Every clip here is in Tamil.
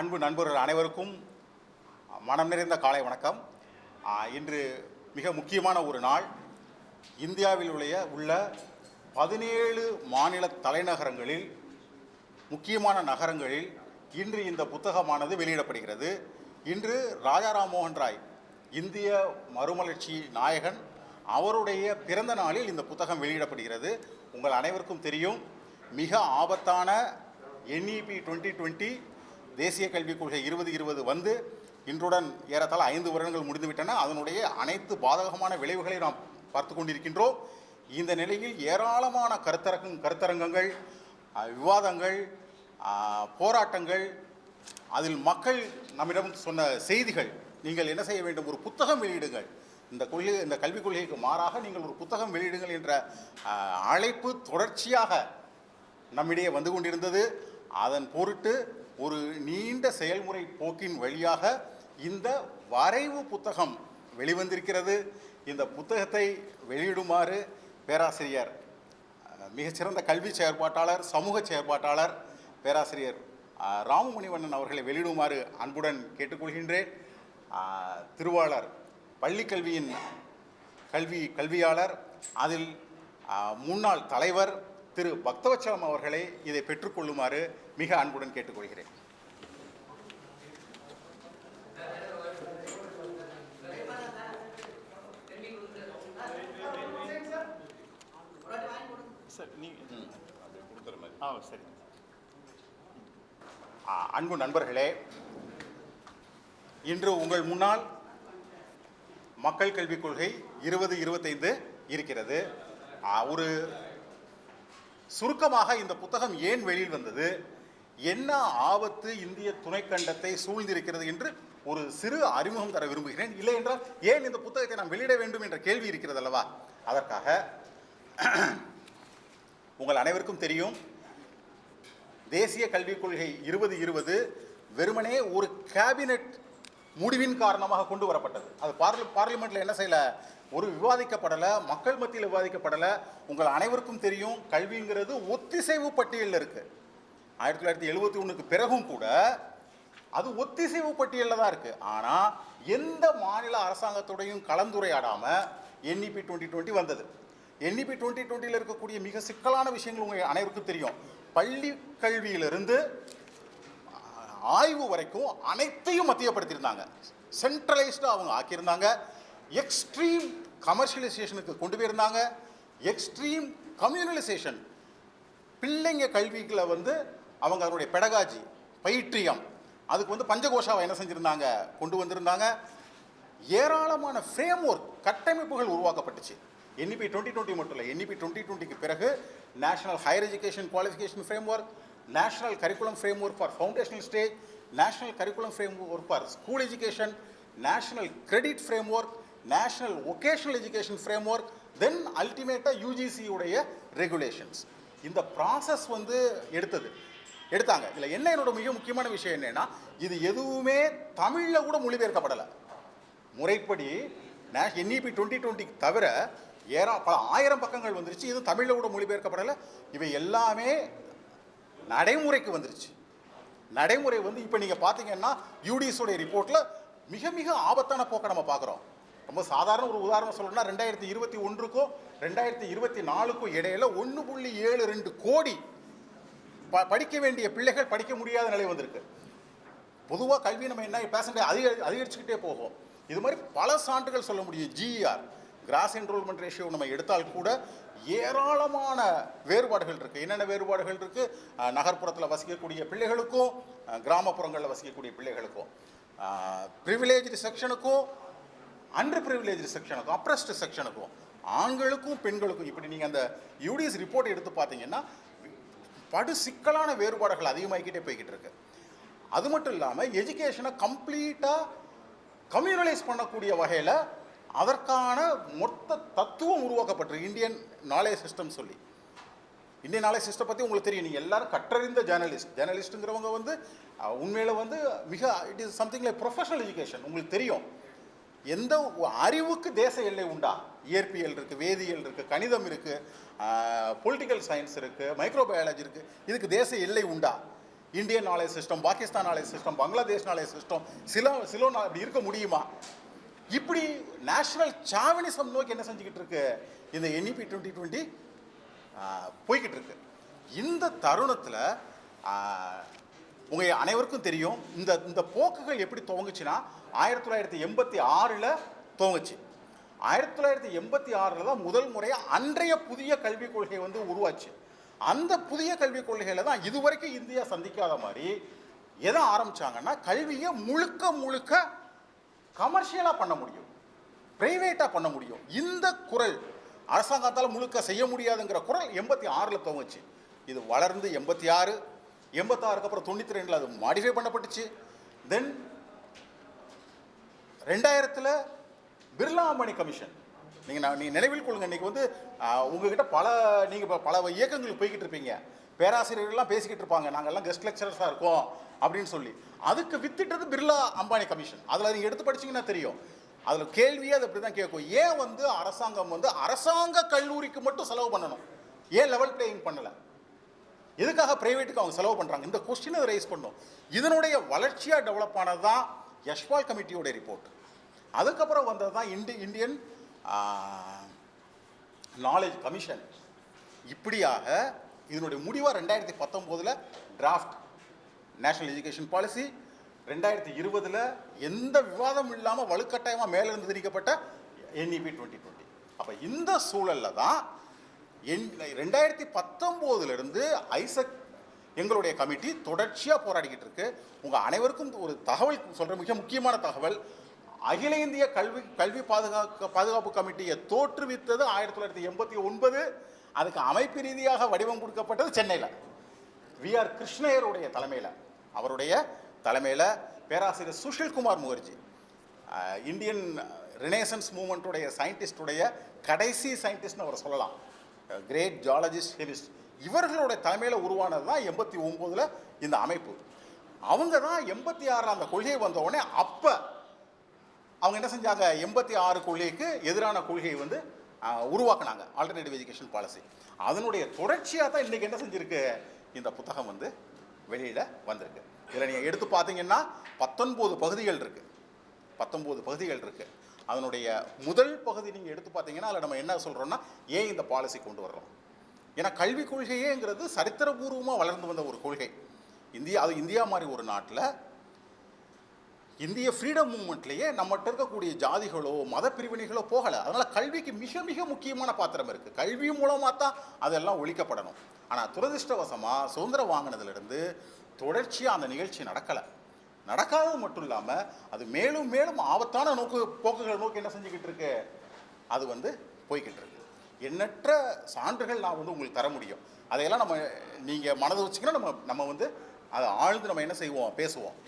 அன்பு நண்பர்கள் அனைவருக்கும் மனம் நிறைந்த காலை வணக்கம். இன்று மிக முக்கியமான ஒரு நாள். இந்தியாவில் உள்ள உள்ள பதினேழு மாநில தலைநகரங்களில் முக்கியமான நகரங்களில் இன்று இந்த புத்தகமானது வெளியிடப்படுகிறது. இன்று ராஜா ராம்மோகன் ராய் இந்திய மறுமலர்ச்சி நாயகன் அவருடைய பிறந்த நாளில் இந்த புத்தகம் வெளியிடப்படுகிறது. உங்கள் அனைவருக்கும் தெரியும் மிக ஆபத்தான என்இபி டுவெண்ட்டி டுவெண்ட்டி தேசிய கல்விக் கொள்கை இருபது இருபது வந்து இன்றுடன் ஏறத்தாழ ஐந்து வருடங்கள் முடிந்துவிட்டன. அதனுடைய அனைத்து பாதகமான விளைவுகளை நாம் பார்த்து கொண்டிருக்கின்றோம். இந்த நிலையில் ஏராளமான கருத்தரங்கம் கருத்தரங்கங்கள் விவாதங்கள் போராட்டங்கள் அதில் மக்கள் நம்மிடம் சொன்ன செய்திகள் நீங்கள் என்ன செய்ய வேண்டும்? ஒரு புத்தகம் வெளியிடுங்கள். இந்த கொள்கை இந்த கல்விக் கொள்கைக்கு மாறாக நீங்கள் ஒரு புத்தகம் வெளியிடுங்கள் என்ற அழைப்பு தொடர்ச்சியாக நம்மிடையே வந்து கொண்டிருந்தது. அதன் பொருட்டு ஒரு நீண்ட செயல்முறை போக்கின் வழியாக இந்த வரைவு புத்தகம் வெளிவந்திருக்கிறது. இந்த புத்தகத்தை வெளியிடுமாறு பேராசிரியர் மிகச்சிறந்த கல்வி செயற்பாட்டாளர் சமூக செயற்பாட்டாளர் பேராசிரியர் ராமமணிவண்ணன் அவர்களை வெளியிடுமாறு அன்புடன் கேட்டுக்கொள்கின்றேன். திருவாளர் பள்ளிக்கல்வியின் கல்வி கல்வியாளர் அதில் முன்னாள் தலைவர் திரு பக்தவச்சலம் அவர்களை இதை பெற்றுக்கொள்ளுமாறு மிக அன்புடன் கேட்டுக்கொள்கிறேன். அன்பு நண்பர்களே இன்று உங்கள் முன்னால் மக்கள் கல்விக் கொள்கை இருபது இருபத்தைந்து இருக்கிறது. ஒரு சுருக்கமாக இந்த புத்தகம் ஏன் வெளியில் வந்தது? என்ன ஆபத்து இந்திய துணைக்கண்டத்தை சூழ்ந்திருக்கிறது என்று ஒரு சிறு அறிமுகம் தர விரும்புகிறேன். இல்லை என்றால் ஏன் இந்த புத்தகத்தை நாம் வெளியிட வேண்டும் என்ற கேள்வி இருக்கிறது அல்லவா? அதற்காக உங்கள் அனைவருக்கும் தெரியும் தேசிய கல்விக் கொள்கை இருபது இருபது வெறுமனே ஒரு கேபினெட் முடிவின் காரணமாக கொண்டு வரப்பட்டது. அது பார்லி பார்லிமெண்ட்டில் என்ன செய்யல? ஒரு விவாதிக்கப்படலை மக்கள் மத்தியில் விவாதிக்கப்படலை. உங்கள் அனைவருக்கும் தெரியும் கல்விங்கிறது ஒத்திசைவு பட்டியலில் இருக்குது ஆயிரத்தி தொள்ளாயிரத்தி எழுபத்தி ஒன்றுக்கு பிறகும் கூட அது ஒத்திசைவு பட்டியலில் தான் இருக்குது ஆனால் எந்த மாநில அரசாங்கத்தோடையும் கலந்துரையாடாமல் என்இபி டுவெண்ட்டி டுவெண்ட்டி வந்தது. என்இபி டுவெண்ட்டி டுவெண்ட்டியில் இருக்கக்கூடிய மிக சிக்கலான விஷயங்கள் உங்கள் அனைவருக்கும் தெரியும். பள்ளி கல்வியிலிருந்து ஆய்வு வரைக்கும் அனைத்தையும் மத்தியப்படுத்தியிருந்தாங்க. சென்ட்ரலைஸ்டாக அவங்க ஆக்கியிருந்தாங்க. எக்ஸ்ட்ரீம் கமர்ஷியலைசேஷனுக்கு கொண்டு போயிருந்தாங்க. எக்ஸ்ட்ரீம் கம்யூனலைசேஷன் பிள்ளைங்க கல்விக்குள்ள வந்து அவங்க அதனுடைய பெடகாஜி பயிற்றியம். அதுக்கு வந்து பஞ்சகோஷாவை என்ன செஞ்சுருந்தாங்க? கொண்டு வந்திருந்தாங்க. ஏராளமான ஃப்ரேம் ஒர்க் கட்டமைப்புகள் உருவாக்கப்பட்டுச்சு. என்இபி டுவெண்ட்டி டுவெண்ட்டி மட்டும் இல்லை. என்இபி டுவெண்ட்டி டுவெண்ட்டிக்கு பிறகு national higher education qualification framework national curriculum framework for foundational stage national curriculum framework for school education national credit framework national vocational education framework then அல்டிமேட்டாக யூஜிசியுடைய ரெகுலேஷன்ஸ் இந்த ப்ராசஸ் வந்து எடுத்தது. எடுத்தாங்க. இதில் என்ன என்னோட மிக முக்கியமான விஷயம் என்னென்னா இது எதுவுமே தமிழில் கூட மொழிபெயர்க்கப்படலை. முறைப்படி நேஷ் என்இபி டுவெண்ட்டி டுவெண்ட்டிக்கு தவிர ஏறா பல ஆயிரம் பக்கங்கள் வந்துருச்சு. இது தமிழில் கூட மொழிபெயர்க்கப்படலை. இவை எல்லாமே நடைமுறைக்கு வந்துருச்சு. நடைமுறை வந்து இப்போ நீங்கள் பார்த்தீங்கன்னா யூடிஎஸோடைய ரிப்போர்ட்டில் மிக மிக ஆபத்தான போக்கை நம்ம பார்க்குறோம் ரொம்ப சாதாரண ஒரு உதாரணம் சொல்லணும்னா ரெண்டாயிரத்தி இருபத்தி ஒன்றுக்கும் ரெண்டாயிரத்தி இருபத்தி நாலுக்கும் இடையில ஒன்று புள்ளி ஏழு ரெண்டு கோடி ப படிக்க வேண்டிய பிள்ளைகள் படிக்க முடியாத நிலை வந்திருக்கு. பொதுவாக கல்வி நம்ம என்ன பேசண்டே அதிக அதிகரிச்சுக்கிட்டே போகும். இது மாதிரி பல சான்றுகள் சொல்ல முடியும். ஜிஆர் கிராஸ் என்ரோல்மெண்ட் ரேஷியோ நம்ம எடுத்தால் கூட ஏராளமான வேறுபாடுகள் இருக்குது என்னென்ன வேறுபாடுகள் இருக்குது நகர்ப்புறத்தில் வசிக்கக்கூடிய பிள்ளைகளுக்கும் கிராமப்புறங்களில் வசிக்கக்கூடிய பிள்ளைகளுக்கும். ப்ரிவிலேஜ் செக்ஷனுக்கும் அண்டர் ப்ரிவிலேஜ் செக்ஷனுக்கும் அப்ரஸ்ட் செக்ஷனுக்கும் ஆண்களுக்கும் பெண்களுக்கும் இப்படி நீங்கள் அந்த யூடிஎஸ் ரிப்போர்ட் எடுத்து பார்த்தீங்கன்னா படு சிக்கலான வேறுபாடுகள் அதிகமாகிக்கிட்டே போய்கிட்டு இருக்கு அது மட்டும் இல்லாமல் எஜுகேஷனை கம்ப்ளீட்டாக கம்யூனலைஸ் பண்ணக்கூடிய வகையில் அதற்கான மொத்த தத்துவம் உருவாக்கப்பட்டிருக்கு. இந்தியன் நாலேஜ் சிஸ்டம் சொல்லி. இந்தியன் நாலேஜ் சிஸ்டம் பற்றி உங்களுக்கு தெரியும். நீங்கள் எல்லாரும் கற்றறிந்த ஜேர்னலிஸ்ட் ஜேர்னலிஸ்ட்டுங்கிறவங்க வந்து உண்மையில் வந்து மிக it is something like professional education உங்களுக்கு தெரியும். எந்த அறிவுக்கு தேச எல்லை உண்டா? இயற்பியல் இருக்குது வேதியியல் இருக்குது கணிதம் இருக்குது பொலிட்டிக்கல் சயின்ஸ் இருக்குது மைக்ரோபயாலஜி இருக்குது இதுக்கு தேச எல்லை உண்டா? Indian knowledge system Pakistan knowledge system Bangladesh knowledge system silo சிலோ நா- இப்படி இருக்க முடியுமா? இப்படி நேஷனல் சாவனிசம் நோக்கி என்ன செஞ்சுக்கிட்டு இருக்கு? இந்த என்இபி டுவெண்ட்டி டுவெண்ட்டி போய்கிட்டு இருக்கு. இந்த தருணத்தில் உங்கள் அனைவருக்கும் தெரியும் இந்த இந்த போக்குகள் எப்படி துவங்குச்சுன்னா ஆயிரத்தி தொள்ளாயிரத்தி எண்பத்தி ஆறில் துவங்குச்சு. ஆயிரத்தி தொள்ளாயிரத்தி எண்பத்தி ஆறில் தான் முதல் முறையாக அன்றைய புதிய கல்விக் கொள்கை வந்து உருவாச்சு. அந்த புதிய கல்விக் கொள்கையில் தான் இதுவரைக்கும் இந்தியா சந்திக்காத மாதிரி எதை ஆரம்பிச்சாங்கன்னா கல்வியை முழுக்க முழுக்க கமர்ஷியலாக பண்ண முடியும். ப்ரைவேட்டாக பண்ண முடியும். இந்த குரல் அரசாங்கத்தால் முழுக்க செய்ய முடியாதுங்கிற குரல் எண்பத்தி ஆறில் துவங்குச்சு இது வளர்ந்து எண்பத்தி ஆறு எண்பத்தாறுக்கு அப்புறம் தொண்ணூற்றி ரெண்டில் அது மாடிஃபை பண்ணப்பட்டுச்சு. தென் ரெண்டாயிரத்தில் பிர்லா அம்பானி கமிஷன். நீங்கள் நான் நீங்கள் நினைவில் கொள்ளுங்க இன்றைக்கி வந்து உங்ககிட்ட பல நீங்கள் பல இயக்கங்களுக்கு போய்கிட்டு இருப்பீங்க. பேராசிரியர்கள்லாம் பேசிக்கிட்டு இருப்பாங்க. நாங்கள்லாம் கெஸ்ட் லெக்சரர்ஸாக இருக்கோம் அப்படின்னு சொல்லி. அதுக்கு வித்துட்டது பிர்லா அம்பானி கமிஷன். அதில் நீங்கள் எடுத்து படிச்சீங்கன்னா தெரியும். அதில் கேள்வியே அது அப்படி தான் கேட்கும். ஏன் வந்து அரசாங்கம் வந்து அரசாங்க கல்லூரிக்கு மட்டும் செலவு பண்ணணும்? ஏன் லெவல் பிளேயிங் பண்ணலை? எதுக்காக ப்ரைவேட்டுக்கு அவங்க செலவு பண்ணுறாங்க இந்த கொஸ்டினை ரைஸ் பண்ணும். இதனுடைய வளர்ச்சியாக டெவலப் ஆனது தான் யஷ்வால் கமிட்டியோட ரிப்போர்ட் அதுக்கப்புறம் வந்தது தான் இண்டி இந்தியன் நாலேஜ் கமிஷன் இப்படியாக இதனுடைய முடிவாக ரெண்டாயிரத்தி பத்தொம்போதில் டிராஃப்ட் நேஷனல் எஜுகேஷன் பாலிசி ரெண்டாயிரத்தி இருபதில் எந்த விவாதம் இல்லாமல் வலுக்கட்டாயமாக மேலிருந்து திணிக்கப்பட்ட என்இபி டுவெண்ட்டி டுவெண்ட்டி அப்போ இந்த சூழலில் தான் என் ரெண்டாயிரத்தி பத்தொம்போதுலேருந்து ஐசக் எங்களுடைய கமிட்டி தொடர்ச்சியாக போராடிக்கிட்டு இருக்கு. உங்கள் அனைவருக்கும் ஒரு தகவல் சொல்கிற மிக முக்கியமான தகவல் அகில இந்திய கல்வி கல்வி பாதுகாக்க பாதுகாப்பு கமிட்டியை தோற்றுவித்தது ஆயிரத்தி தொள்ளாயிரத்தி எண்பத்தி ஒன்பது. அதுக்கு அமைப்பு ரீதியாக வடிவம் கொடுக்கப்பட்டது சென்னையில். வி ஆர் கிருஷ்ணயருடைய தலைமையில். அவருடைய தலைமையில் பேராசிரியர் சுஷில்குமார் முகர்ஜி இந்தியன் ரினேசன்ஸ் மூமெண்ட்டுடைய சயின்டிஸ்டுடைய கடைசி சயின்டிஸ்ட்னு அவர் சொல்லலாம். கிரேட் ஜாலஜிஸ்ட் ஹெமிஸ்ட் இவர்களுடைய தலைமையில் உருவானது தான் எண்பத்தி ஒம்போதில் இந்த அமைப்பு. அவங்க தான் எண்பத்தி ஆறில் அந்த கொள்கை வந்த உடனே அப்போ அவங்க என்ன செஞ்சாங்க? எண்பத்தி ஆறு கொள்கைக்கு எதிரான கொள்கையை வந்து உருவாக்குனாங்க. ஆல்டர்னேட்டிவ் எஜுகேஷன் பாலிசி அதனுடைய தொடர்ச்சியாக தான் இன்றைக்கி என்ன செஞ்சுருக்கு? இந்த புத்தகம் வந்து வெளியில் வந்திருக்கு. இதில் நீங்கள் எடுத்து பார்த்தீங்கன்னா பத்தொன்பது பகுதிகள் இருக்குது பத்தொம்போது பகுதிகள் இருக்குது அதனுடைய முதல் பகுதி நீங்கள் எடுத்து பார்த்தீங்கன்னா அதில் நம்ம என்ன சொல்கிறோம்னா ஏன் இந்த பாலிசி கொண்டு வர்றோம்? ஏன்னா கல்விக் கொள்கையேங்கிறது சரித்திரபூர்வமாக வளர்ந்து வந்த ஒரு கொள்கை. இந்தியா அது இந்தியா மாதிரி ஒரு நாட்டில் இந்திய ஃப்ரீடம் மூமெண்ட்லேயே நம்மகிட்ட இருக்கக்கூடிய ஜாதிகளோ மத பிரிவினைகளோ போகலை. அதனால் கல்விக்கு மிக மிக முக்கியமான பாத்திரம் இருக்குது கல்வி மூலமாக தான் அதெல்லாம் ஒழிக்கப்படணும். ஆனால் துரதிர்ஷ்டவசமாக சுதந்திரம் வாங்கினதுலேருந்து தொடர்ச்சியாக அந்த நிகழ்ச்சி நடக்கலை. நடக்காதது மட்டும் இல்லாமல் அது மேலும் மேலும் ஆபத்தான நோக்கு போக்குகளை நோக்கி என்ன செஞ்சுக்கிட்டு இருக்கு? அது வந்து போய்கிட்டு இருக்கு. எண்ணற்ற சான்றுகள் நான் வந்து உங்களுக்கு தர முடியும். அதையெல்லாம் நம்ம நீங்கள் மனதை வச்சுக்கினா நம்ம நம்ம வந்து அதை ஆழ்ந்து நம்ம என்ன செய்வோம்? பேசுவோம்.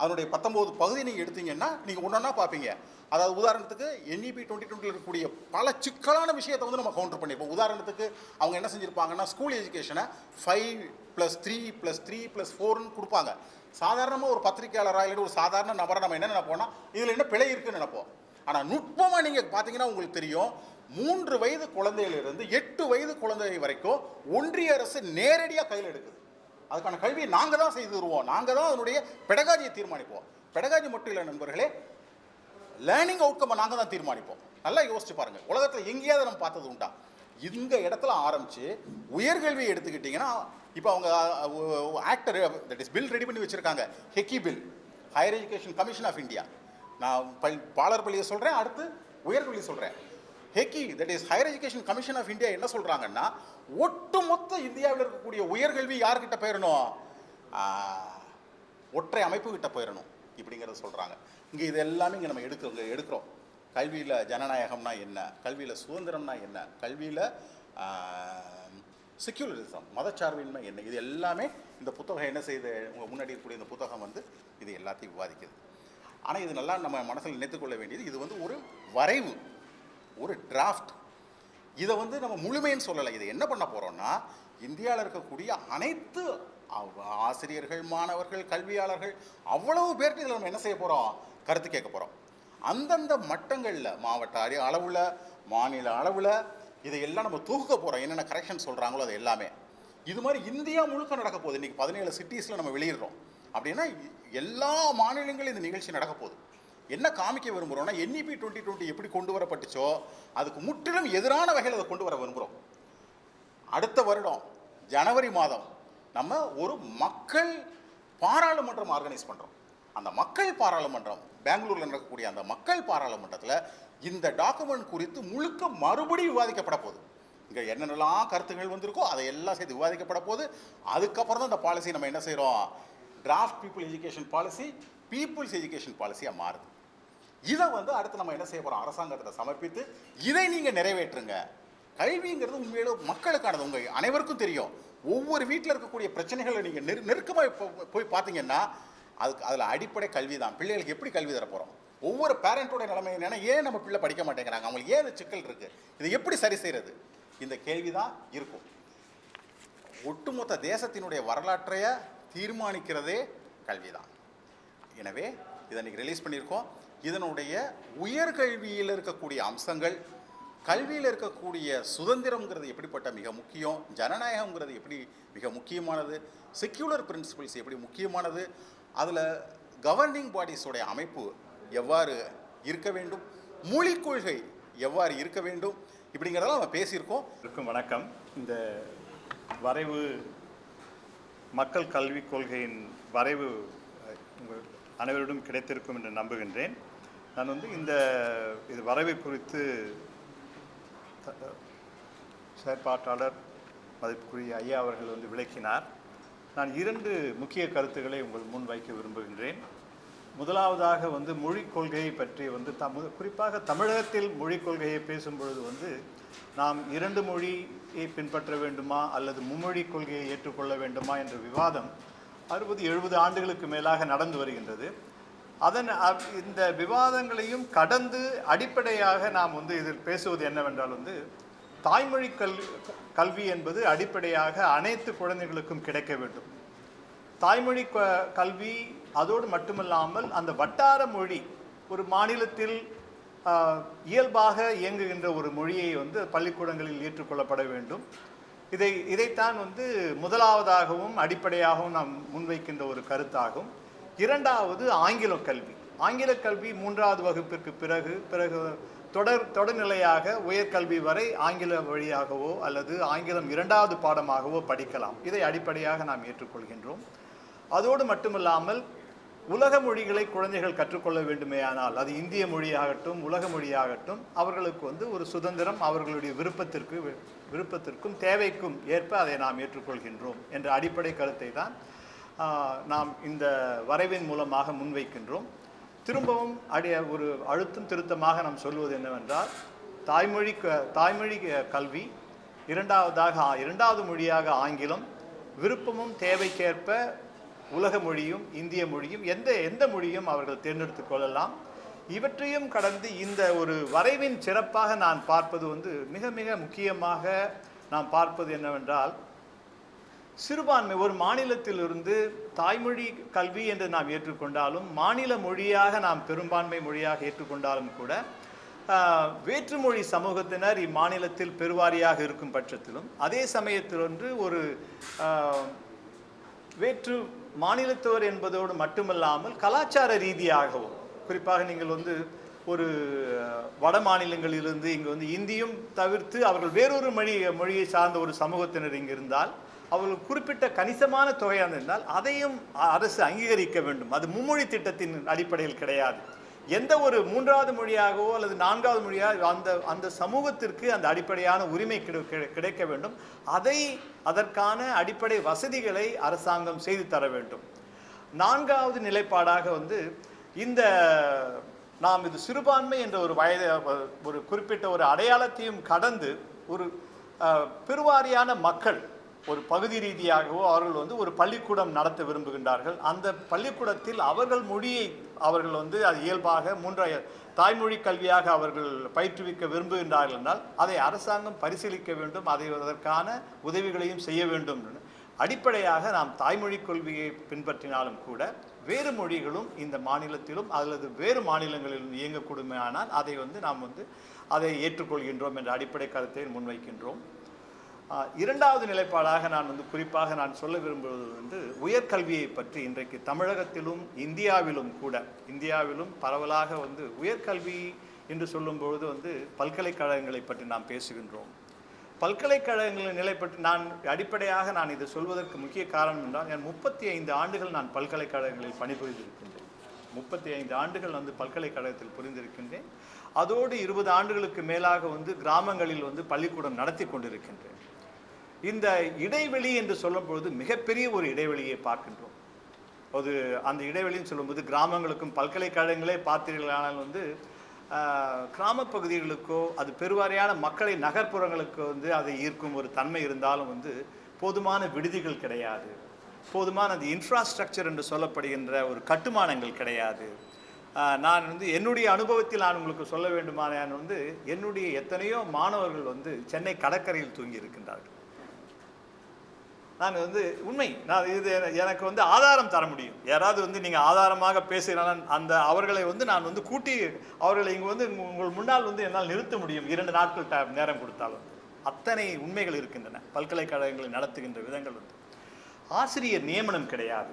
அதனுடைய பத்தொம்போது பகுதி நீங்கள் எடுத்தீங்கன்னா நீங்கள் ஒன்றா பார்ப்பீங்க. அதாவது உதாரணத்துக்கு என்இபி டுவெண்ட்டி டுவெண்ட்டியில் இருக்கக்கூடிய பல சிக்கலான விஷயத்தை வந்து நம்ம கவுண்டர் பண்ணியிருப்போம் உதாரணத்துக்கு அவங்க என்ன செஞ்சுருப்பாங்கன்னா ஸ்கூல் எஜுகேஷனை five plus three plus three plus ஃபோர்னு கொடுப்பாங்க. சாதாரணமாக ஒரு பத்திரிகையாளராக இல்லை ஒரு சாதாரண நபரை நம்ம என்ன நினைப்போம்னா இதில் என்ன பிழை இருக்குன்னு நினைப்போம். ஆனால் நுட்பமாக நீங்கள் பார்த்தீங்கன்னா உங்களுக்கு தெரியும் மூன்று வயது குழந்தையிலிருந்து எட்டு வயது குழந்தை வரைக்கும் ஒன்றிய அரசு நேரடியாக கையில் எடுக்குது. அதுக்கான கல்வியை நாங்கள் தான் செய்து தருவோம். நாங்கள் தான் அதனுடைய பெடகாஜியை தீர்மானிப்போம். பெடகாஜி மட்டும் இல்லை நண்பர்களே லேர்னிங் அவுட்கம்மை நாங்கள் தான் தீர்மானிப்போம். நல்லா யோசிச்சு பாருங்கள் உலகத்தில் எங்கேயாவது நம்ம பார்த்தது உண்டா? இந்த இடத்துல ஆரம்பித்து உயர்கல்வியை எடுத்துக்கிட்டிங்கன்னா இப்போ அவங்க actor that is bill ready பண்ணி வச்சுருக்காங்க. HECI bill higher education commission of India நான் பல் பாலர் பள்ளியை சொல்கிறேன் அடுத்து உயர்கல்வி சொல்கிறேன் HECI that is higher education commission of India என்ன சொல்கிறாங்கன்னா ஒட்டுமொத்த இந்தியாவில் இருக்கக்கூடிய உயர்கல்வி யார்கிட்ட போயிடணும் ஒற்றை அமைப்பு கிட்ட போயிடணும் இப்படிங்கிறத சொல்கிறாங்க இங்கே இது எல்லாமே இங்கே நம்ம எடுக்க எடுக்கிறோம். கல்வியில் ஜனநாயகம்னா என்ன? கல்வியில் சுதந்திரம்னா என்ன? கல்வியில் செக்யூலரிசம் மதச்சார்பின்மை என்ன? இது எல்லாமே இந்த புத்தகம் என்ன செய்யுது உங்கள் முன்னாடி இருக்கக்கூடிய இந்த புத்தகம் வந்து இது எல்லாத்தையும் விவாதிக்குது. ஆனால் இது நல்லா நம்ம மனசில் நினைத்துக்கொள்ள வேண்டியது இது வந்து ஒரு வரைவு. ஒரு டிராஃப்ட் இதை வந்து நம்ம முழுமைன்னு சொல்லலை. இதை என்ன பண்ண போகிறோம்னா இந்தியாவில் இருக்கக்கூடிய அனைத்து ஆசிரியர்கள் மாணவர்கள் கல்வியாளர்கள் அவ்வளவு பேருக்கு இதில் நம்ம என்ன செய்ய போகிறோம் கருத்து கேட்க போகிறோம் அந்தந்த மட்டங்களில் மாவட்ட அறி அளவில் மாநில அளவில் இதையெல்லாம் நம்ம தூக்க போகிறோம் என்னென்ன கரெக்ஷன் சொல்கிறாங்களோ அது எல்லாமே. இது மாதிரி இந்தியா முழுக்க நடக்க போகுது. இன்றைக்கி பதினேழு சிட்டிஸில் நம்ம வெளியிடுறோம். அப்படின்னா எல்லா மாநிலங்களும் இந்த நிகழ்ச்சி நடக்க போகுது. என்ன காமிக்க விரும்புகிறோம்னா என்இபி டுவெண்ட்டி டுவெண்ட்டி எப்படி கொண்டு வரப்பட்டுச்சோ அதுக்கு முற்றிலும் எதிரான வகையில் அதை கொண்டு வர விரும்புகிறோம் அடுத்த வருடம் ஜனவரி மாதம் நம்ம ஒரு மக்கள் பாராளுமன்றம் ஆர்கனைஸ் பண்ணுறோம் அந்த மக்கள் பாராளுமன்றம் பெங்களூரில் நடக்கக்கூடிய அந்த மக்கள் பாராளுமன்றத்தில் இந்த டாக்குமெண்ட் குறித்து முழுக்க மறுபடியும் விவாதிக்கப்பட போகுது. இங்கே என்னென்னலாம் கருத்துகள் வந்திருக்கோ அதை எல்லாம் சேர்த்து விவாதிக்கப்பட போகுது. அதுக்கப்புறம் தான் இந்த பாலிசி நம்ம என்ன செய்கிறோம் draft people education policy people's education பாலிசியாக மாறுது. இதை வந்து அடுத்து நம்ம என்ன செய்ய போகிறோம் அரசாங்கத்தில் சமர்ப்பித்து இதை நீங்கள் நிறைவேற்றுங்க. கல்விங்கிறது உண்மையில மக்களுக்கானது. உங்கள் அனைவருக்கும் தெரியும். ஒவ்வொரு வீட்டில் இருக்கக்கூடிய பிரச்சனைகளை நீங்கள் நெரு நெருக்கமாக போய் பார்த்தீங்கன்னா அதுக்கு அதில் அடிப்படை கல்வி தான் பிள்ளைகளுக்கு எப்படி கல்வி தர போகிறோம் ஒவ்வொரு பேரண்ட்டோட நிலைமை என்னென்னா ஏன் நம்ம பிள்ளை படிக்க மாட்டேங்கிறாங்க? அவங்களுக்கு ஏன் சிக்கல் இருக்குது இதை எப்படி சரி செய்கிறது இந்த கேள்வி தான் இருக்கும். ஒட்டுமொத்த தேசத்தினுடைய வரலாற்றைய தீர்மானிக்கிறதே கல்வி தான் எனவே இதை இன்றைக்கி ரிலீஸ் பண்ணியிருக்கோம். இதனுடைய உயர்கல்வியில் இருக்கக்கூடிய அம்சங்கள் கல்வியில் இருக்கக்கூடிய சுதந்திரம்ங்கிறது எப்படிப்பட்ட மிக முக்கியம் ஜனநாயகம்ங்கிறது எப்படி மிக முக்கியமானது செக்யூலர் பிரின்சிபல்ஸ் எப்படி முக்கியமானது அதில் கவர்னிங் பாடிஸோடைய அமைப்பு எவ்வாறு இருக்க வேண்டும் மொழிக் கொள்கை எவ்வாறு இருக்க வேண்டும் இப்படிங்கிறதெல்லாம் நம்ம பேசியிருக்கோம். இருக்கும் வணக்கம். இந்த வரைவு மக்கள் கல்விக் கொள்கையின் வரைவு உங்கள் அனைவரிடம் கிடைத்திருக்கும் என்று நம்புகின்றேன். நான் வந்து இந்த இது வரவை குறித்து செயற்பாட்டாளர் மதிப்புக்குரிய ஐயா அவர்கள் வந்து விளக்கினார். நான் இரண்டு முக்கிய கருத்துக்களை உங்கள் முன் வைக்க விரும்புகின்றேன். முதலாவதாக வந்து மொழிக் கொள்கையை பற்றி வந்து தம் குறிப்பாக தமிழகத்தில் மொழிக் கொள்கையை பேசும் பொழுது வந்து நாம் இரண்டு மொழியை பின்பற்ற வேண்டுமா அல்லது மும்மொழி கொள்கையை ஏற்றுக்கொள்ள வேண்டுமா என்ற விவாதம் அறுபது எழுபது ஆண்டுகளுக்கு மேலாக நடந்து வருகின்றது. அதன் அ- இந்த விவாதங்களையும் கடந்து அடிப்படையாக நாம் வந்து இதில் பேசுவது என்னவென்றால் வந்து தாய்மொழி கல் கல்வி என்பது அடிப்படையாக அனைத்து குழந்தைகளுக்கும் கிடைக்க வேண்டும். தாய்மொழி க- கல்வி அதோடு மட்டுமல்லாமல் அந்த வட்டார மொழி ஒரு மாநிலத்தில் இயல்பாக இயங்குகின்ற ஒரு மொழியை வந்து பள்ளிக்கூடங்களில் ஏற்றுக்கொள்ளப்பட வேண்டும். இதை இதைத்தான் வந்து முதலாவதாகவும் அடிப்படையாகவும் நாம் முன்வைக்கின்ற ஒரு கருத்தாகும். இரண்டாவது ஆங்கில கல்வி. ஆங்கில கல்வி மூன்றாவது வகுப்பிற்கு பிறகு பிறகு தொடர் தொடர்நிலையாக உயர்கல்வி வரை ஆங்கில வழியாகவோ அல்லது ஆங்கிலம் இரண்டாவது பாடமாகவோ படிக்கலாம். இதை அடிப்படையாக நாம் ஏற்றுக்கொள்கின்றோம். அதோடு மட்டுமல்லாமல் உலக மொழிகளை குழந்தைகள் கற்றுக்கொள்ள வேண்டுமேயானால் அது இந்திய மொழியாகட்டும் உலக மொழியாகட்டும் அவர்களுக்கு வந்து ஒரு சுதந்திரம் அவர்களுடைய விருப்பத்திற்கு விருப்பத்திற்கும் தேவைக்கும் ஏற்ப அதை நாம் ஏற்றுக்கொள்கின்றோம் என்ற அடிப்படை கருத்தை தான் நாம் இந்த வரைவின் மூலமாக முன்வைக்கின்றோம். திரும்பவும் அடைய ஒரு அழுத்தம் திருத்தமாக நாம் சொல்வது என்னவென்றால் தாய்மொழி க- தாய்மொழி கல்வி இரண்டாவதாக இரண்டாவது மொழியாக ஆங்கிலம் விருப்பமும் தேவைக்கேற்ப உலக மொழியும் இந்திய மொழியும் எந்த எந்த மொழியும் அவர்கள் தேர்ந்தெடுத்துக் கொள்ளலாம். இவற்றையும் கடந்து இந்த ஒரு வரைவின் சிறப்பாக நான் பார்ப்பது வந்து மிக மிக முக்கியமாக நாம் பார்ப்பது என்னவென்றால் சிறுபான்மை ஒரு மாநிலத்திலிருந்து தாய்மொழி கல்வி என்று நாம் ஏற்றுக்கொண்டாலும் மாநில மொழியாக நாம் பெரும்பான்மை மொழியாக ஏற்றுக்கொண்டாலும் கூட வேற்றுமொழி சமூகத்தினர் இம்மாநிலத்தில் பெருவாரியாக இருக்கும் பட்சத்திலும் அதே சமயத்தில் ஒன்று ஒரு வேற்று மாநிலத்தவர் என்பதோடு மட்டுமல்லாமல் கலாச்சார ரீதியாகவும் குறிப்பாக நீங்கள் வந்து ஒரு வட மாநிலங்களிலிருந்து இங்கு வந்து இந்தியும் தவிர்த்து அவர்கள் வேறொரு மொழி மொழியை சார்ந்த ஒரு சமூகத்தினர் இங்கே இருந்தால் அவர்கள் குறிப்பிட்ட கணிசமான தொகையாக இருந்தால் அதையும் அ- அரசு அங்கீகரிக்க வேண்டும். அது மும்மொழி திட்டத்தின் அடிப்படையில் கிடையாது. எந்த ஒரு மூன்றாவது மொழியாகவோ அல்லது நான்காவது மொழியாக அந்த அந்த சமூகத்திற்கு அந்த அடிப்படையான உரிமை கிடைக்க வேண்டும். அதை அதற்கான அடிப்படை வசதிகளை அரசாங்கம் செய்து தர வேண்டும். நான்காவது நிலைப்பாடாக வந்து இந்த நாம் இது சிறுபான்மை என்ற ஒரு வயது ஒரு குறிப்பிட்ட ஒரு அடையாளத்தையும் கடந்து ஒரு பெருவாரியான மக்கள் ஒரு பகுதி ரீதியாகவோ அவர்கள் வந்து ஒரு பள்ளிக்கூடம் நடத்த விரும்புகின்றார்கள். அந்த பள்ளிக்கூடத்தில் அவர்கள் மொழியை அவர்கள் வந்து அது இயல்பாக மூன்றாய தாய்மொழி கல்வியாக அவர்கள் பயிற்றுவிக்க விரும்புகின்றார்கள் என்றால் அதை அரசாங்கம் பரிசீலிக்க வேண்டும் அதை அதற்கான உதவிகளையும் செய்ய வேண்டும். என்று அடிப்படையாக நாம் தாய்மொழி கொள்கையை பின்பற்றினாலும் கூட வேறு மொழிகளும் இந்த மாநிலத்திலும் அல்லது வேறு மாநிலங்களிலும் இயங்கக்கூடுமேயானால் அதை வந்து நாம் வந்து அதை ஏற்றுக்கொள்கின்றோம் என்ற அடிப்படை கருத்தை முன்வைக்கின்றோம். இரண்டாவது நிலைப்பாடாக நான் வந்து குறிப்பாக நான் சொல்ல விரும்புவது வந்து உயர்கல்வியை பற்றி இன்றைக்கு தமிழகத்திலும் இந்தியாவிலும் கூட இந்தியாவிலும் பரவலாக வந்து உயர்கல்வி என்று சொல்லும்பொழுது வந்து பல்கலைக்கழகங்களை பற்றி நாம் பேசுகின்றோம். பல்கலைக்கழகங்களின் நிலை பற்றி நான் அடிப்படையாக நான் இதை சொல்வதற்கு முக்கிய காரணம் என்றால் நான் முப்பத்தி ஐந்து ஆண்டுகள் நான் பல்கலைக்கழகங்களில் பணிபுரிந்திருக்கின்றேன். முப்பத்தி ஐந்து ஆண்டுகள் வந்து பல்கலைக்கழகத்தில் புரிந்திருக்கின்றேன். அதோடு இருபது ஆண்டுகளுக்கு மேலாக வந்து கிராமங்களில் வந்து பள்ளிக்கூடம் நடத்தி கொண்டிருக்கின்றேன். இந்த இடைவெளி என்று சொல்லும்பொழுது மிகப்பெரிய ஒரு இடைவெளியை பார்க்கின்றோம். அது அந்த இடைவெளின்னு சொல்லும்போது கிராமங்களுக்கும் பல்கலைக்கழகங்களே பார்த்தீர்களானால் வந்து கிராம பகுதிகளுக்கோ அது பெருவாரியான மக்களை நகர்ப்புறங்களுக்கு வந்து அதை ஈர்க்கும் ஒரு தன்மை இருந்தாலும் வந்து போதுமான விடுதிகள் கிடையாது. போதுமான அந்த இன்ஃப்ராஸ்ட்ரக்சர் என்று சொல்லப்படுகின்ற ஒரு கட்டுமானங்கள் கிடையாது. நான் வந்து என்னுடைய அனுபவத்தில் நான் உங்களுக்கு சொல்ல வேண்டுமானால் வந்து என்னுடைய எத்தனையோ மாணவர்கள் வந்து சென்னை கடற்கரையில் தூங்கி இருக்கின்றார்கள். நான் வந்து உண்மை. நான் இது எனக்கு வந்து ஆதாரம் தர முடியும். யாராவது வந்து நீங்கள் ஆதாரமாக பேசுகிறனால அந்த அவர்களை வந்து நான் வந்து கூட்டி அவர்களை இங்கே வந்து உங்கள் முன்னால் வந்து என்னால் நிறுத்த முடியும். இரண்டு நாட்கள் ட நேரம் கொடுத்தாலும். அத்தனை உண்மைகள் இருக்கின்றன. பல்கலைக்கழகங்களை நடத்துகின்ற விதங்கள் வந்து. ஆசிரியர் நியமனம் கிடையாது.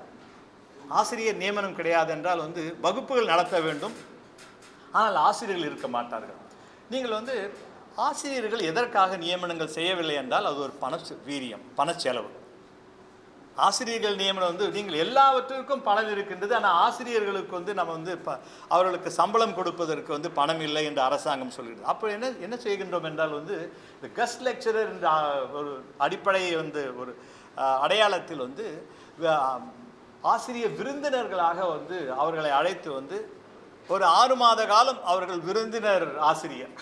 ஆசிரியர் நியமனம் கிடையாது என்றால் வந்து வகுப்புகள் நடத்த வேண்டும். ஆனால் ஆசிரியர்கள் இருக்க மாட்டார்கள். நீங்கள் வந்து ஆசிரியர்கள் எதற்காக நியமனங்கள் செய்யவில்லை என்றால் அது ஒரு பண வீரியம் பணச்செலவு ஆசிரியர்கள் நியமனம் வந்து நீங்கள் எல்லாவற்றிற்கும் பணம் இருக்கின்றது. ஆனால் ஆசிரியர்களுக்கு வந்து நம்ம வந்து ப அவர்களுக்கு சம்பளம் கொடுப்பதற்கு வந்து பணம் இல்லை என்று அரசாங்கம் சொல்கிறது. அப்போ என்ன என்ன செய்கின்றோம் என்றால் வந்து இந்த கெஸ்ட் லெக்சரர் என்ற ஒரு அடிப்படை வந்து ஒரு அடையாளத்தில் வந்து ஆசிரியர் விருந்தினர்களாக வந்து அவர்களை அழைத்து வந்து ஒரு ஆறு மாத காலம் அவர்கள் விருந்தினர் ஆசிரியர்.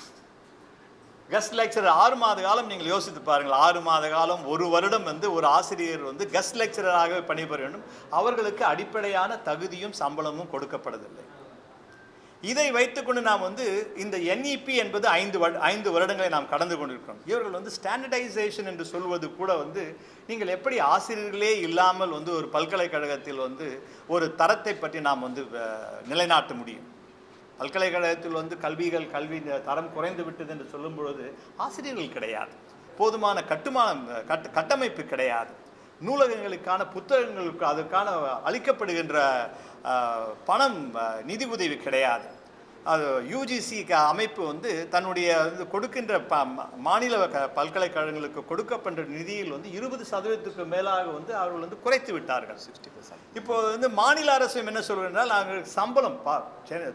கெஸ்ட் லெக்சரர் ஆறு மாத காலம் நீங்கள் யோசித்து பாருங்கள். ஆறு மாத காலம் ஒரு வருடம் வந்து ஒரு ஆசிரியர் வந்து கெஸ்ட் லெக்சரராகவே பணிபுரிய வேண்டும். அவர்களுக்கு அடிப்படையான தகுதியும் சம்பளமும் கொடுக்கப்படவில்லை. இதை வைத்துக்கொண்டு நாம் வந்து இந்த என்இபி என்பது ஐந்து ஐந்து வருடங்களை நாம் கடந்து கொண்டிருக்கிறோம். இவர்கள் வந்து ஸ்டாண்டர்டைசேஷன் என்று சொல்வது கூட வந்து நீங்கள் எப்படி ஆசிரியர்களே இல்லாமல் வந்து ஒரு பல்கலைக்கழகத்தில் வந்து ஒரு தரத்தை பற்றி நாம் வந்து நிலைநாட்ட முடியும்? பல்கலைக்கழகத்தில் வந்து கல்விகள் கல்வி தரம் குறைந்து விட்டது என்று சொல்லும் பொழுது ஆசிரியர்கள் கிடையாது. போதுமான கட்டுமானம் கட் கட்டமைப்பு கிடையாது. நூலகங்களுக்கான புத்தகங்களுக்கு அதற்கான அளிக்கப்படுகின்ற பணம் நிதி உதவி கிடையாது. அது யூஜிசி அமைப்பு வந்து தன்னுடைய வந்து கொடுக்கின்ற ப மாநில க- பல்கலைக்கழகங்களுக்கு கொடுக்கப்படுற நிதியில் வந்து இருபது சதவீதத்துக்கு மேலாக வந்து அவர்கள் வந்து குறைத்து விட்டார்கள். சிக்ஸ்டி இப்போ வந்து மாநில அரசு என்ன சொல்கிறால் நாங்கள் சம்பளம் பா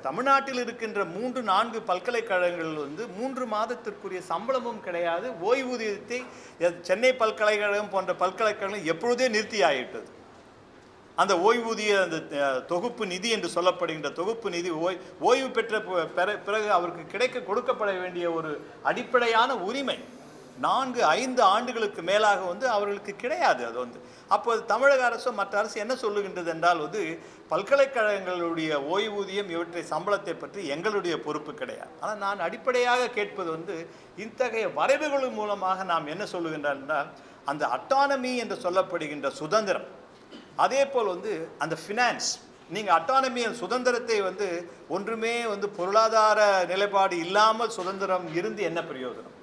தமிழ்நாட்டில் இருக்கின்ற மூன்று நான்கு பல்கலைக்கழகங்கள் வந்து மூன்று மாதத்திற்குரிய சம்பளமும் கிடையாது. ஓய்வூதியத்தை சென்னை பல்கலைக்கழகம் போன்ற பல்கலைக்கழகம் எப்பொழுதே நிறுத்தி ஆகிட்டது அந்த ஓய்வூதிய அந்த தொகுப்பு நிதி என்று சொல்லப்படுகின்ற தொகுப்பு நிதி ஓய் ஓய்வு பெற்ற பிற- பிறகு அவருக்கு கிடைக்க கொடுக்கப்பட வேண்டிய ஒரு அடிப்படையான உரிமை நான்கு ஐந்து ஆண்டுகளுக்கு மேலாக வந்து அவர்களுக்கு கிடையாது. அது வந்து அப்போது தமிழக அரசும் மற்ற அரசு என்ன சொல்லுகின்றது என்றால் வந்து பல்கலைக்கழகங்களுடைய ஓய்வூதியம் இவற்றை சம்பளத்தை பற்றி எங்களுடைய பொறுப்பு கிடையாது. ஆனால் நான் அடிப்படையாக கேட்பது வந்து இத்தகைய வரைவுகள் மூலமாக நாம் என்ன சொல்லுகின்றால் என்றால் அந்த அட்டானமி என்று சொல்லப்படுகின்ற சுதந்திரம் அதே போல் வந்து அந்த ஃபினான்ஸ் நீங்கள் அட்டானமியல் சுதந்திரத்தை வந்து ஒன்றுமே வந்து பொருளாதார நிலைப்பாடு இல்லாமல் சுதந்திரம் இருந்து என்ன பிரயோஜனம்?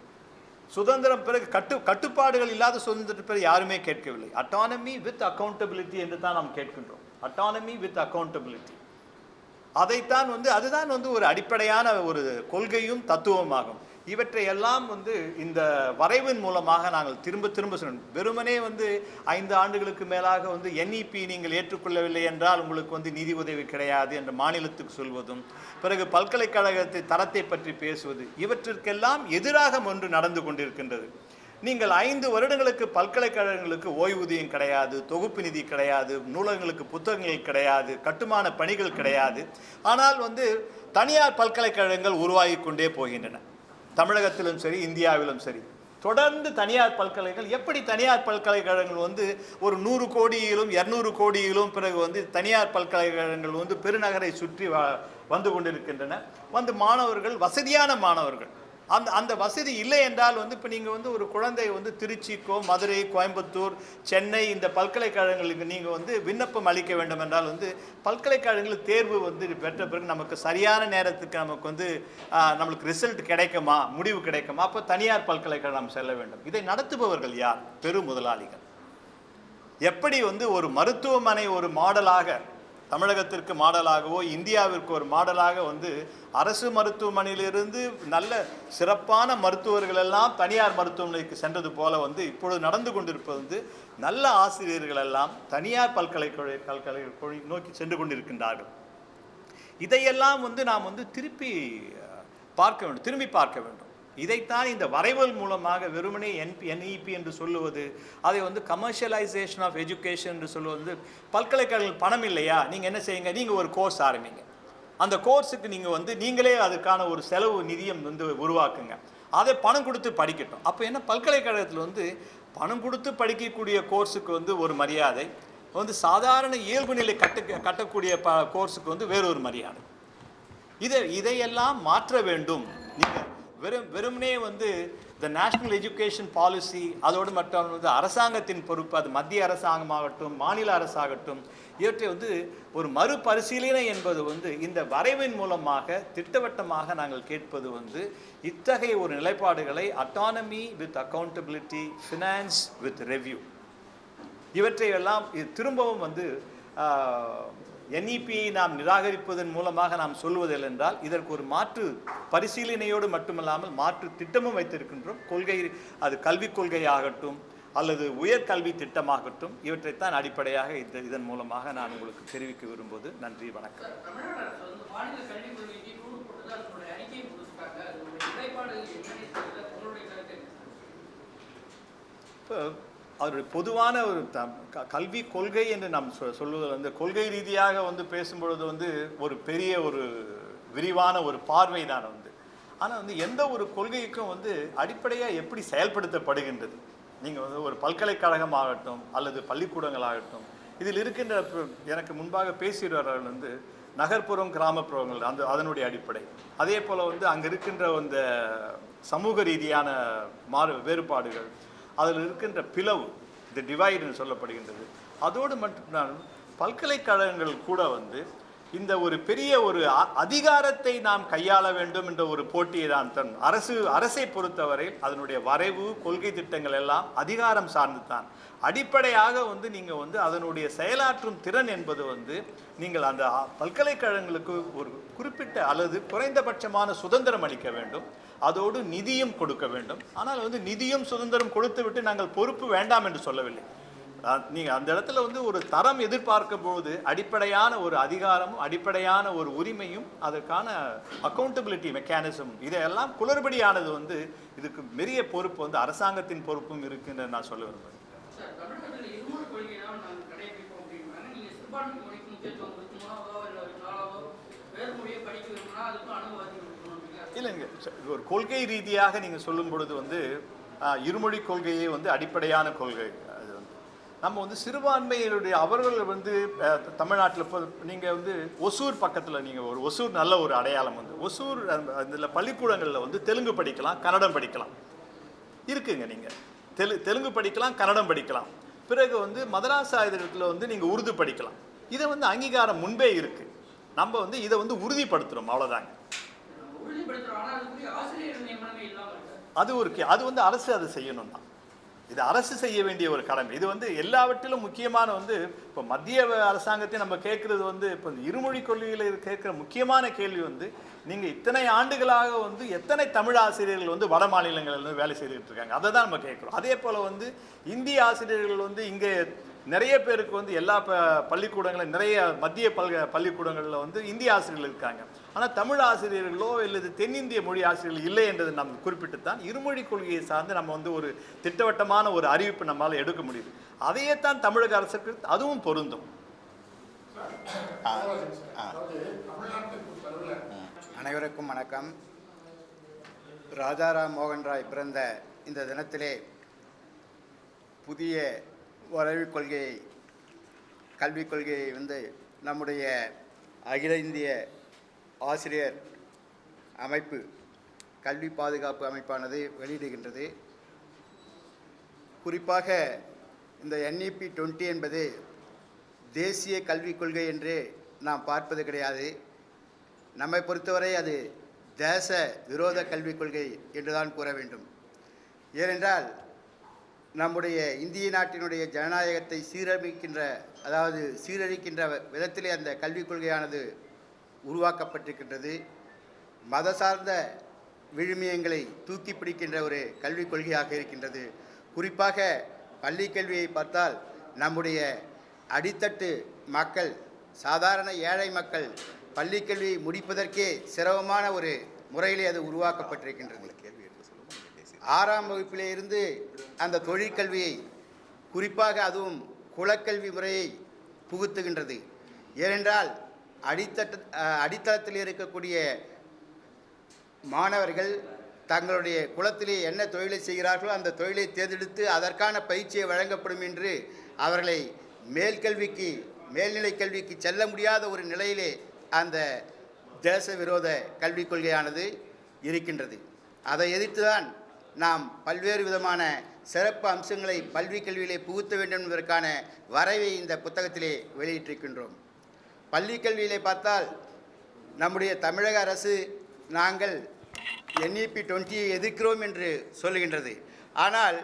சுதந்திரம் பிறகு கட்டு கட்டுப்பாடுகள் இல்லாத சுதந்திரத்தை பிறகு யாருமே கேட்கவில்லை. அட்டானமி வித் அக்கௌண்டபிலிட்டி என்று தான் நாம் கேட்கின்றோம். அட்டானமி வித் அக்கௌண்டபிலிட்டி அதைத்தான் வந்து அதுதான் வந்து ஒரு அடிப்படையான ஒரு கொள்கையும் தத்துவமாகும். இவற்றை எல்லாம் வந்து இந்த வரைவின் மூலமாக நாங்கள் திரும்ப திரும்ப சொல்லணும் வெறுமனே வந்து ஐந்து ஆண்டுகளுக்கு மேலாக வந்து என்இபி நீங்கள் ஏற்றுக்கொள்ளவில்லை என்றால் உங்களுக்கு வந்து நிதி உதவி கிடையாது என்று மாநிலத்துக்கு சொல்வதும் பிறகு பல்கலைக்கழகத்தை தரத்தை பற்றி பேசுவது இவற்றிற்கெல்லாம் எதிராக ஒன்று நடந்து கொண்டிருக்கின்றது. நீங்கள் ஐந்து வருடங்களுக்கு பல்கலைக்கழகங்களுக்கு ஓய்வூதியம் கிடையாது தொகுப்பு நிதி கிடையாது நூலகங்களுக்கு புத்தகங்கள் கிடையாது கட்டுமான பணிகள் கிடையாது. ஆனால் வந்து தனியார் பல்கலைக்கழகங்கள் உருவாகி கொண்டே போகின்றன. தமிழகத்திலும் சரி இந்தியாவிலும் சரி. தொடர்ந்து தனியார் பல்கலைகள் எப்படி தனியார் பல்கலைக்கழகங்கள் வந்து ஒரு நூறு கோடியிலும் இரநூறு கோடியிலும் பிறகு வந்து தனியார் பல்கலைக்கழகங்கள் வந்து பெருநகரை சுற்றி வ- வந்து கொண்டிருக்கின்றன. வந்து மாணவர்கள் வசதியான மாணவர்கள். அந்த அந்த வசதி இல்லை என்றால் வந்து இப்போ நீங்கள் வந்து ஒரு குழந்தை வந்து திருச்சிக்கோ மதுரை கோயம்புத்தூர் சென்னை இந்த பல்கலைக்கழகங்களுக்கு நீங்கள் வந்து விண்ணப்பம் அளிக்க வேண்டும் என்றால் வந்து பல்கலைக்கழகங்கள் தேர்வு வந்து பெற்ற பிறகு நமக்கு சரியான நேரத்துக்கு நமக்கு வந்து நம்மளுக்கு ரிசல்ட் கிடைக்குமா? முடிவு கிடைக்குமா? அப்போ தனியார் பல்கலைக்கழகம் நாம் செல்ல வேண்டும். இதை நடத்துபவர்கள் யார்? பெரு முதலாளிகள். எப்படி வந்து ஒரு மருத்துவமனை ஒரு மாடலாக தமிழகத்திற்கு மாடலாகவோ இந்தியாவிற்கு ஒரு மாடலாக வந்து அரசு மருத்துவமனையிலிருந்து நல்ல சிறப்பான மருத்துவர்கள் எல்லாம் தனியார் மருத்துவமனைக்கு சென்றது போல வந்து இப்பொழுது நடந்து கொண்டிருப்பது வந்து நல்ல ஆசிரியர்கள் எல்லாம் தனியார் பல்கலைக்கழக பல்கலைக்கழக நோக்கி சென்று கொண்டிருக்கின்றார்கள். இதையெல்லாம் வந்து நாம் வந்து திருப்பி பார்க்க வேண்டும் திரும்பி பார்க்க வேண்டும். இதைத்தான் இந்த வரைவல் மூலமாக வெறுமனே என்பி என்இபி என்று சொல்லுவது அதை வந்து கமர்ஷியலைசேஷன் ஆஃப் எஜுகேஷன் என்று சொல்லுவது வந்து பல்கலைக்கழகங்கள் பணம் இல்லையா? நீங்கள் என்ன செய்யுங்க? நீங்கள் ஒரு கோர்ஸ் ஆரம்பிங்க. அந்த கோர்ஸுக்கு நீங்கள் வந்து நீங்களே அதுக்கான ஒரு செலவு நிதியம் வந்து உருவாக்குங்க. அதை பணம் கொடுத்து படிக்கட்டும். அப்போ என்ன? பல்கலைக்கழகத்தில் வந்து பணம் கொடுத்து படிக்கக்கூடிய கோர்ஸுக்கு வந்து ஒரு மரியாதை வந்து சாதாரண இயல்பு நிலை கட்ட கட்டக்கூடிய ப கோர்ஸுக்கு வந்து வேறொரு மரியாதை. இதை இதையெல்லாம் மாற்ற வேண்டும். நீங்கள் வெறும் வெறுமனே வந்து இந்த நேஷ்னல் எஜுகேஷன் பாலிசி அதோடு மட்டும் வந்து அரசாங்கத்தின் பொறுப்பு அது மத்திய அரசாங்கமாகட்டும் மாநில அரசாகட்டும் இவற்றை வந்து ஒரு மறுபரிசீலனை என்பது வந்து இந்த வரைவின் மூலமாக திட்டவட்டமாக நாங்கள் கேட்பது வந்து இத்தகைய ஒரு நிலைப்பாடுகளை autonomy with accountability finance with review இவற்றையெல்லாம் இது திரும்பவும் வந்து என்இபியை நாம் நிராகரிப்பதன் மூலமாக நாம் சொல்வதில்லை என்றால் இதற்கு ஒரு மாற்று பரிசீலனையோடு மட்டுமல்லாமல் மாற்று திட்டமும் வைத்திருக்கின்றோம். கொள்கை அது கல்விக் கொள்கையாகட்டும் அல்லது உயர்கல்வி திட்டமாகட்டும் இவற்றைத்தான் அடிப்படையாக இந்த இதன் மூலமாக நான் உங்களுக்கு தெரிவிக்க விரும்புவது. நன்றி வணக்கம். தமிழ்நாடு அதனுடைய அவருடைய பொதுவான ஒரு த க- கல்வி கொள்கை என்று நாம் சொ சொல்லுவது வந்து கொள்கை ரீதியாக வந்து பேசும்பொழுது வந்து ஒரு பெரிய ஒரு விரிவான ஒரு பார்வை தான் வந்து. ஆனால் வந்து எந்த ஒரு கொள்கைக்கும் வந்து அடிப்படையாக எப்படி செயல்படுத்தப்படுகின்றது? நீங்கள் வந்து ஒரு பல்கலைக்கழகம் ஆகட்டும் அல்லது பள்ளிக்கூடங்கள் ஆகட்டும் இதில் இருக்கின்ற எனக்கு முன்பாக பேசுகிறவர்கள் வந்து நகர்ப்புறம் கிராமப்புறங்கள் அந்த அதனுடைய அடிப்படை. அதே போல் வந்து அங்கே இருக்கின்ற அந்த சமூக ரீதியான மாறு வேறுபாடுகள் அதில் இருக்கின்ற பிளவு இந்த டிவைடுன்னு சொல்லப்படுகின்றது. அதோடு மட்டும் பல்கலைக்கழகங்கள் கூட வந்து இந்த ஒரு பெரிய ஒரு அ- அதிகாரத்தை நாம் கையாள வேண்டும் என்ற ஒரு போட்டியை தான் தன் அரசு அரசை பொறுத்தவரை அதனுடைய வரைவு கொள்கை திட்டங்கள் எல்லாம் அதிகாரம் சார்ந்து தான் அடிப்படையாக வந்து நீங்கள் வந்து அதனுடைய செயலாற்றும் திறன் என்பது வந்து நீங்கள் அந்த பல்கலைக்கழகங்களுக்கு ஒரு குறிப்பிட்ட அல்லது குறைந்தபட்சமான சுதந்திரம் அளிக்க வேண்டும். அதோடு நிதியும் கொடுக்க வேண்டும். ஆனால் வந்து நிதியும் சுதந்திரம் கொடுத்து விட்டு நாங்கள் பொறுப்பு வேண்டாம் என்று சொல்லவில்லை. நீங்கள் அந்த இடத்துல வந்து ஒரு தரம் எதிர்பார்க்கும் போது அடிப்படையான ஒரு அதிகாரமும் அடிப்படையான ஒரு உரிமையும் அதற்கான அக்கௌண்டபிலிட்டி மெக்கானிசம் இதையெல்லாம் குளறுபடியானது வந்து இதுக்கு பெரிய பொறுப்பு வந்து அரசாங்கத்தின் பொறுப்பும் இருக்குன்னு நான் சொல்ல விரும்புகிறேன் சார் தமிழகத்தில் இருமொழி கொள்கை தான் நாங்கள் கடைபிடிப்போம் அப்படின்றாங்க நீங்கள் சிறுபான்மை மொழிக்கு முக்கியத்துவம் கொடுத்து மூணாவதோ இல்லை ஒரு நாலாவதோ வேறு மொழியை படிக்க விரும்பினா அதுக்கும் அனுமதி கொடுக்கணும் அப்படிங்கிறாங்க இல்லைங்க ஒரு கொள்கை ரீதியாக நீங்கள் சொல்லும் பொழுது வந்து இருமொழி கொள்கையே வந்து அடிப்படையான கொள்கை. அது வந்து நம்ம வந்து சிறுபான்மையினுடைய அவர்கள் வந்து தமிழ்நாட்டில் இப்போ நீங்கள் வந்து ஒசூர் பக்கத்தில் நீங்கள் ஒரு ஒசூர் நல்ல ஒரு அடையாளம் வந்து ஒசூர் அதில் பள்ளிக்கூடங்களில் வந்து தெலுங்கு படிக்கலாம் கன்னடம் படிக்கலாம். இருக்குங்க நீங்கள் தெலு தெலுங்கு படிக்கலாம் கன்னடம் படிக்கலாம். பிறகு வந்து மதராசாயுதத்தில் வந்து நீங்கள் உருது படிக்கலாம். இதை வந்து அங்கீகாரம் முன்பே இருக்குது நம்ம வந்து இதை வந்து உறுதிப்படுத்துகிறோம் அவ்வளோதாங்க அது ஒரு கே- அது வந்து அரசு அதை செய்யணும் தான் இது அரசு செய்ய வேண்டிய ஒரு கடமை. இது வந்து எல்லாவற்றிலும் முக்கியமான வந்து இப்போ மத்திய அரசாங்கத்தை நம்ம கேட்குறது வந்து இப்போ இந்த இருமொழி கொள்கையில் கேட்குற முக்கியமான கேள்வி வந்து நீங்கள் இத்தனை ஆண்டுகளாக வந்து எத்தனை தமிழ் ஆசிரியர்கள் வந்து வட மாநிலங்களில் வந்து வேலை செய்துட்டு இருக்காங்க? அதை தான் நம்ம கேட்குறோம். அதே போல் வந்து இந்திய ஆசிரியர்கள் வந்து இங்கே நிறைய பேருக்கு வந்து எல்லா ப பள்ளிக்கூடங்களும் நிறைய மத்திய பல்க பள்ளிக்கூடங்களில் வந்து இந்திய ஆசிரியர்கள் இருக்காங்க. ஆனால் தமிழ் ஆசிரியர்களோ அல்லது தென்னிந்திய மொழி ஆசிரியர்கள் இல்லை என்றது நாம் குறிப்பிட்டு தான் இருமொழி கொள்கையை சார்ந்து நம்ம வந்து ஒரு திட்டவட்டமான ஒரு அறிவிப்பு நம்மால் எடுக்க முடியுது. அதையே தான் தமிழக அரசுக்கு அதுவும் பொருந்தும். அனைவருக்கும் வணக்கம். ராஜாராம் மோகன் ராய் பிறந்த இந்த தினத்திலே புதிய வரைவுக் கொள்கையை கல்விக் கொள்கையை வந்து நம்முடைய அகில இந்திய ஆசிரியர் அமைப்பு கல்வி பாதுகாப்பு அமைப்பானது வெளியிடுகின்றது. குறிப்பாக இந்த என்இபி டுவெண்ட்டி என்பது தேசிய கல்விக் கொள்கை என்று நாம் பார்ப்பது கிடையாது. நம்மை பொறுத்தவரை அது தேச விரோத கல்விக் கொள்கை என்றுதான் கூற வேண்டும். ஏனென்றால் நம்முடைய இந்திய நாட்டினுடைய ஜனநாயகத்தை சீரமைக்கின்ற அதாவது சீரழிக்கின்ற விதத்திலே அந்த கல்விக் கொள்கையானது உருவாக்கப்பட்டிருக்கின்றது. மத சார்ந்த விழுமியங்களை தூக்கி பிடிக்கின்ற ஒரு கல்விக் கொள்கையாக இருக்கின்றது. குறிப்பாக பள்ளி கல்வியை பார்த்தால் நம்முடைய அடித்தட்டு மக்கள் சாதாரண ஏழை மக்கள் பள்ளி கல்வியை முடிப்பதற்கே சிரமமான ஒரு முறையிலே அது உருவாக்கப்பட்டிருக்கின்றது. ஆறாம் வகுப்பிலே இருந்து அந்த தொழிற்கல்வியை குறிப்பாக அதுவும் குலக்கல்வி முறையை புகுத்துகின்றது. ஏனென்றால் அடித்தட்ட அடித்தளத்தில் இருக்கக்கூடிய மாணவர்கள் தங்களுடைய குலத்திலே என்ன தொழிலை செய்கிறார்களோ அந்த தொழிலை தேர்ந்தெடுத்து அதற்கான பயிற்சியை வழங்கப்படும் என்று அவர்களை மேல்கல்விக்கு மேல்நிலை கல்விக்கு செல்ல முடியாத ஒரு நிலையிலே அந்த தேச விரோத கல்விக் கொள்கையானது இருக்கின்றது. அதை எதிர்த்துதான் நாம் பல்வேறு விதமான சிறப்பு அம்சங்களை பல்வி கல்வியிலே புகுத்த வேண்டும் என்பதற்கான வரைவை இந்த புத்தகத்திலே வெளியிட்டிருக்கின்றோம். பள்ளி கல்வியிலே பார்த்தால் நம்முடைய தமிழக அரசு நாங்கள் என்இபி டுவெண்ட்டியை எதிர்க்கிறோம் என்று சொல்லுகின்றது. ஆனால்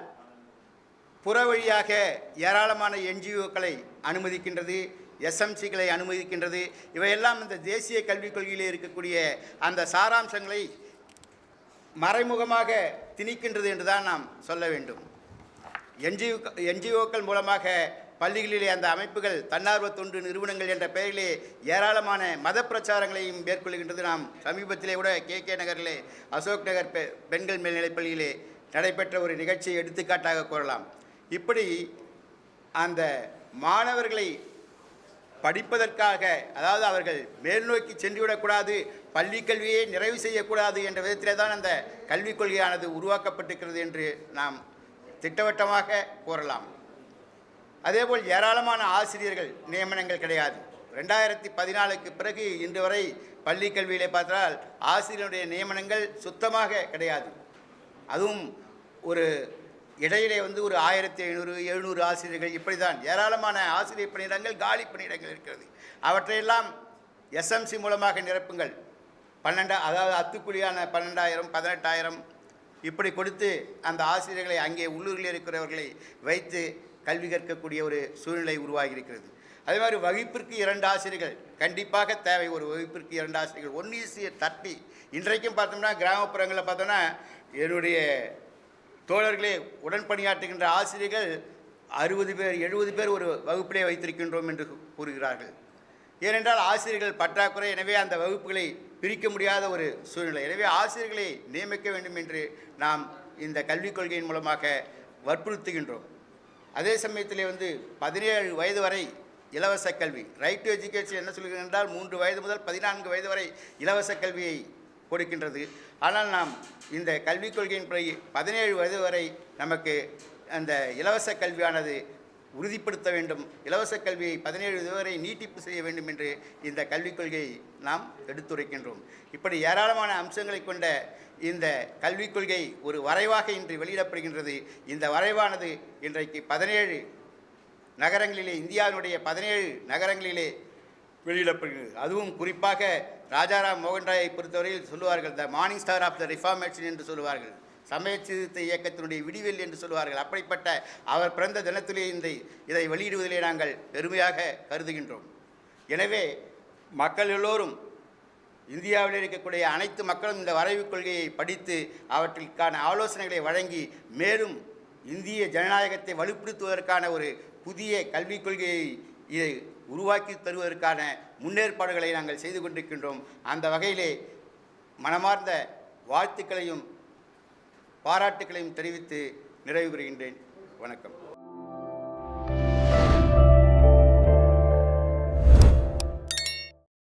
புற வழியாக ஏராளமான என்ஜிஓக்களை அனுமதிக்கின்றது எஸ்எம்சிகளை அனுமதிக்கின்றது இவையெல்லாம் இந்த தேசிய கல்விக் கொள்கையில் இருக்கக்கூடிய அந்த சாராம்சங்களை மறைமுகமாக திணிக்கின்றது என்று தான் நாம் சொல்ல வேண்டும். என்ஜிஓ என்ஜிஓக்கள் மூலமாக பள்ளிகளிலே அந்த அமைப்புகள் தன்னார்வ தொண்டு நிறுவனங்கள் என்ற பெயரிலே ஏராளமான மத பிரச்சாரங்களையும் மேற்கொள்கின்றது. நாம் சமீபத்திலே கூட கே கே நகரிலே அசோக் நகர் பெ பெண்கள் மேல்நிலைப்பள்ளியிலே நடைபெற்ற ஒரு நிகழ்ச்சியை எடுத்துக்காட்டாக கூறலாம். இப்படி அந்த மாணவர்களை படிப்பதற்காக அதாவது அவர்கள் மேல்நோக்கி சென்றுவிடக்கூடாது பள்ளி கல்வியை நிறைவு செய்யக்கூடாது என்ற விதத்திலே தான் அந்த கல்விக் கொள்கையானது உருவாக்கப்பட்டிருக்கிறது என்று நாம் திட்டவட்டமாக கூறலாம். அதேபோல் ஏராளமான ஆசிரியர்கள் நியமனங்கள் கிடையாது. ரெண்டாயிரத்தி பதினாலுக்கு பிறகு இன்று வரை பள்ளி கல்வியிலே பார்த்தால் ஆசிரியருடைய நியமனங்கள் சுத்தமாக கிடையாது. அதுவும் ஒரு இடையிலே வந்து ஒரு ஆயிரத்தி ஐநூறு எழுநூறு ஆசிரியர்கள் இப்படி தான் ஏராளமான ஆசிரியர் பணியிடங்கள் காலி பணியிடங்கள் இருக்கிறது. அவற்றையெல்லாம் எஸ்எம்சி மூலமாக நிரப்புங்கள். பன்னெண்டா அதாவது அத்துக்குழியான பன்னெண்டாயிரம் பதினெட்டாயிரம் இப்படி கொடுத்து அந்த ஆசிரியர்களை அங்கே உள்ளூரில் இருக்கிறவர்களை வைத்து கல்வி கற்கக்கூடிய ஒரு சூழ்நிலை உருவாகி இருக்கிறது அதே மாதிரி வகுப்பிற்கு இரண்டு ஆசிரியர்கள். கண்டிப்பாக தேவை ஒரு வகுப்பிற்கு இரண்டு ஆசிரியர்கள். ஒன் ஈஸி தட்டி இன்றைக்கும் பார்த்தோம்னா கிராமப்புறங்களில் பார்த்தோம்னா என்னுடைய தோழர்களே உடன் பணியாற்றுகின்ற ஆசிரியர்கள் அறுபது பேர் எழுபது பேர் ஒரு வகுப்பிலே வைத்திருக்கின்றோம் என்று கூறுகிறார்கள். ஏனென்றால் ஆசிரியர்கள் பற்றாக்குறை எனவே அந்த வகுப்புகளை பிரிக்க முடியாத ஒரு சூழ்நிலை. எனவே ஆசிரியர்களை நியமிக்க வேண்டும் என்று நாம் இந்த கல்விக் கொள்கையின் மூலமாக வற்புறுத்துகின்றோம். அதே சமயத்திலே வந்து பதினேழு வயது வரை இலவச கல்வி. ரைட் டு எஜுகேஷன் என்ன சொல்கிறது என்றால் மூன்று வயது முதல் பதினான்கு வயது வரை இலவச கல்வியை கொடுக்கின்றது. ஆனால் நாம் இந்த கல்விக் கொள்கையின்படி பதினேழு வயது வரை நமக்கு அந்த இலவச கல்வியானது உறுதிப்படுத்த வேண்டும். இலவச கல்வியை பதினேழு வயது வரை நீட்டிப்பு செய்ய வேண்டும் என்று இந்த கல்விக் கொள்கையை நாம் எடுத்துரைக்கின்றோம். இப்படி ஏராளமான அம்சங்களை கொண்ட இந்த கல்விக் கொள்கை ஒரு வரைவாக இன்று வெளியிடப்படுகின்றது. இந்த வரைவானது இன்றைக்கு பதினேழு நகரங்களிலே இந்தியாவினுடைய பதினேழு நகரங்களிலே வெளியிடப்படுகிறது. அதுவும் குறிப்பாக ராஜாராம் மோகன் ராயை பொறுத்தவரையில் சொல்லுவார்கள் the morning star of the reformation என்று சொல்லுவார்கள். சமய சீர்திருத்த இயக்கத்தினுடைய விடிவெல் என்று சொல்லுவார்கள். அப்படிப்பட்ட அவர் பிறந்த தினத்திலே இந்த இதை வெளியிடுவதிலே நாங்கள் பெருமையாக கருதுகின்றோம். எனவே மக்கள் எல்லோரும் இந்தியாவில் இருக்கக்கூடிய அனைத்து மக்களும் இந்த வரைவுக் கொள்கையை படித்து அவற்றிற்கான ஆலோசனைகளை வழங்கி மேலும் இந்திய ஜனநாயகத்தை வலுப்படுத்துவதற்கான ஒரு புதிய கல்விக் கொள்கையை இதை உருவாக்கி தருவதற்கான முன்னேற்பாடுகளை நாங்கள் செய்து கொண்டிருக்கின்றோம். அந்த வகையிலே மனமார்ந்த வாழ்த்துக்களையும் பாராட்டுக்களையும் தெரிவித்து நிறைவு பெறுகின்றேன் வணக்கம்.